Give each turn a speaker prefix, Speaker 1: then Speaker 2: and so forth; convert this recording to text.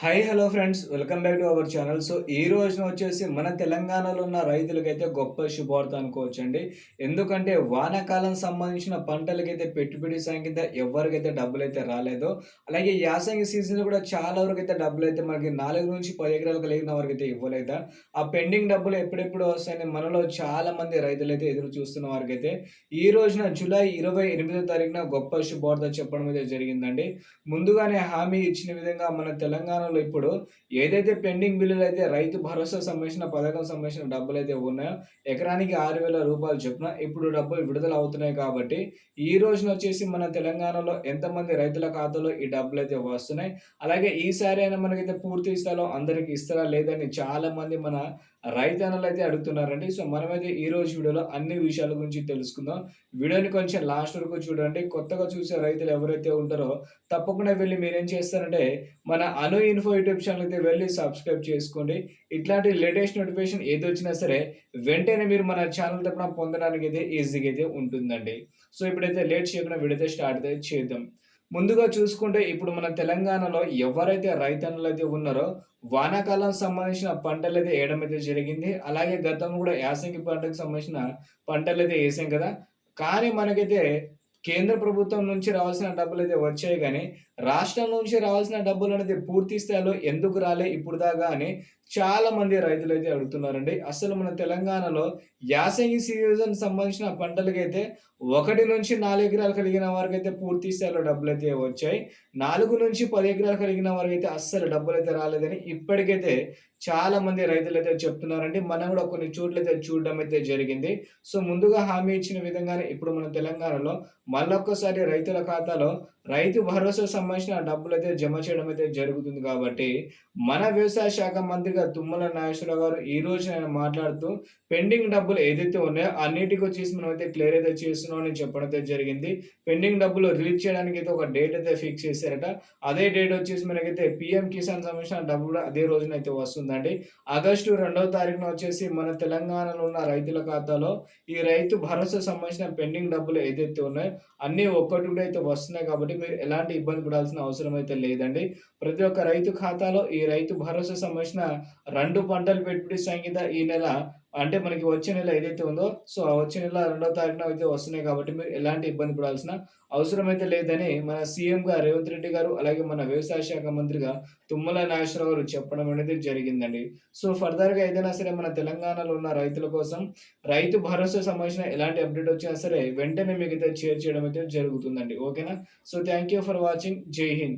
Speaker 1: Hi hello friends welcome back to our channel so ఈ రోజున వచ్చేసి మన తెలంగాణలో ఉన్న రైతులకైతే గొప్ప శుభార్త అనుకోవచ్చండి. ఎందుకంటే వానాకాలం సంబంధించిన పంటలకైతే పెట్టుబడి సంఖ్య ఎవరికైతే డబ్బులు అయితే రాలేదో. అలాగే యాసంగి సీజన్ కూడా చాలా వరకు అయితే డబ్బులు అయితే మనకి నాలుగు నుంచి పది ఎకరాలు కలిగిన వారికి అయితే ఇవ్వలేదా? ఆ పెండింగ్ డబ్బులు ఎప్పుడెప్పుడు వస్తాయని మనలో చాలా మంది రైతులు అయితే ఎదురు చూస్తున్న వారికి అయితే ఈ రోజున జూలై ఇరవై ఎనిమిదో తారీఖున గొప్ప శుభార్త చెప్పడం అయితే జరిగిందండి. ముందుగానే హామీ ఇచ్చిన విధంగా మన తెలంగాణ తెలంగాణలో ఇప్పుడు ఏదైతే పెండింగ్ బిల్లులు అయితే రైతు భరోసా సంబంధించిన పథకం సంబంధించిన డబ్బులు అయితే ఉన్నాయో ఎకరానికి ఆరు వేల రూపాయలు చొప్పున ఇప్పుడు డబ్బులు విడుదల అవుతున్నాయి కాబట్టి ఈ రోజున వచ్చేసి మన తెలంగాణలో ఎంతమంది రైతుల ఖాతాలో ఈ డబ్బులు అయితే వస్తున్నాయి? అలాగే ఈసారి అయినా మనకైతే పూర్తి స్థాయిలో అందరికి ఇస్తారా? లేదని చాలా మంది మన రైతన్నలు అయితే అడుగుతున్నారండి. సో మనమైతే ఈ రోజు వీడియోలో అన్ని విషయాల గురించి తెలుసుకుందాం. వీడియోని కొంచెం లాస్ట్ వరకు చూడండి. కొత్తగా చూసే రైతులు ఎవరైతే ఉంటారో తప్పకుండా వెళ్ళి మీరేం చేస్తారంటే మన అను ఇన్ఫో యూట్యూబ్ ఛానల్ అయితే వెళ్ళి సబ్స్క్రైబ్ చేసుకోండి. ఇట్లాంటి లేటెస్ట్ నోటిఫికేషన్ ఏది వచ్చినా సరే వెంటనే మీరు మన ఛానల్ తరపున పొందడానికి అయితే ఈజీగా అయితే ఉంటుందండి. సో ఇప్పుడైతే లేట్ చేయకుండా వీడియో స్టార్ట్ అయితే చేద్దాం. ముందుగా చూసుకుంటే ఇప్పుడు మన తెలంగాణలో ఎవరైతే రైతన్నులు అయితే ఉన్నారో వానాకాలం సంబంధించిన పంటలు అయితే వేయడం అయితే జరిగింది. అలాగే గతంలో కూడా యాసంగి పంటకు సంబంధించిన పంటలు అయితే వేసాం కదా. కానీ మనకైతే కేంద్ర ప్రభుత్వం నుంచి రావాల్సిన డబ్బులు అయితే వచ్చాయి కానీ రాష్ట్రం నుంచి రావాల్సిన డబ్బులు అనేది పూర్తి స్థాయిలో ఎందుకు రాలే ఇప్పుడు దాకా అని చాలా మంది రైతులు అయితే అడుగుతున్నారండి. అసలు మన తెలంగాణలో యాసంగి సీజన్ సంబంధించిన పంటలకైతే ఒకటి నుంచి నాలుగు ఎకరాలు కలిగిన వారికి అయితే పూర్తి స్థాయిలో డబ్బులు అయితే వచ్చాయి. నాలుగు నుంచి పది ఎకరాలు కలిగిన వారికి అయితే అస్సలు డబ్బులు అయితే రాలేదని ఇప్పటికైతే చాలా మంది రైతులు అయితే చెప్తున్నారండి. మనం కూడా కొన్ని చోట్ల అయితే చూడడం అయితే జరిగింది. సో ముందుగా హామీ ఇచ్చిన విధంగానే ఇప్పుడు మన తెలంగాణలో మళ్ళొక్కసారి రైతుల ఖాతాలో రైతు భరోసా సంబంధించిన డబ్బులు అయితే జమ చేయడం అయితే జరుగుతుంది కాబట్టి మన వ్యవసాయ శాఖ మంత్రి మంత్రిగా తుమ్మల నాగేశ్వరరావు గారు ఈ రోజు ఆయన మాట్లాడుతూ పెండింగ్ డబ్బులు ఏదైతే ఉన్నాయో అన్నిటికి వచ్చేసి మనం అయితే క్లియర్ అయితే చేస్తున్నాం అని చెప్పడం అయితే జరిగింది. పెండింగ్ డబ్బులు రిలీజ్ చేయడానికి అయితే ఒక డేట్ అయితే ఫిక్స్ చేశారట. అదే డేట్ వచ్చేసి మనకైతే పిఎం కిసాన్ సంబంధించిన డబ్బులు అదే రోజున అయితే వస్తుందండి. ఆగస్టు రెండవ తారీఖున వచ్చేసి మన తెలంగాణలో ఉన్న రైతుల ఖాతాలో ఈ రైతు భరోసా సంబంధించిన పెండింగ్ డబ్బులు ఏదైతే ఉన్నాయో అన్నీ ఒక్కటి అయితే వస్తున్నాయి కాబట్టి మీరు ఎలాంటి ఇబ్బంది పడాల్సిన అవసరం అయితే లేదండి. ప్రతి ఒక్క రైతు ఖాతాలో ఈ రైతు భరోసా సంబంధించిన రెండు పంటలు పెట్టుబడి సంగీత ఈ నెల అంటే మనకి వచ్చే నెల ఏదైతే ఉందో సో వచ్చే నెల రెండవ తారీఖున అయితే వస్తున్నాయి కాబట్టి మీరు ఎలాంటి ఇబ్బంది పడాల్సిన అవసరం అయితే లేదని మన సీఎంగా రేవంత్ రెడ్డి గారు అలాగే మన వ్యవసాయ శాఖ మంత్రిగా తుమ్మల నాగేశ్వరరావు గారు చెప్పడం అనేది జరిగిందండి. సో ఫర్దర్గా ఏదైనా సరే మన తెలంగాణలో ఉన్న రైతుల కోసం రైతు భరోసా సంబంధించిన ఎలాంటి అప్డేట్ వచ్చినా సరే వెంటనే మీకు అయితే షేర్ చేయడం అయితే జరుగుతుందండి. ఓకేనా? So thank you for watching. Jai Hind.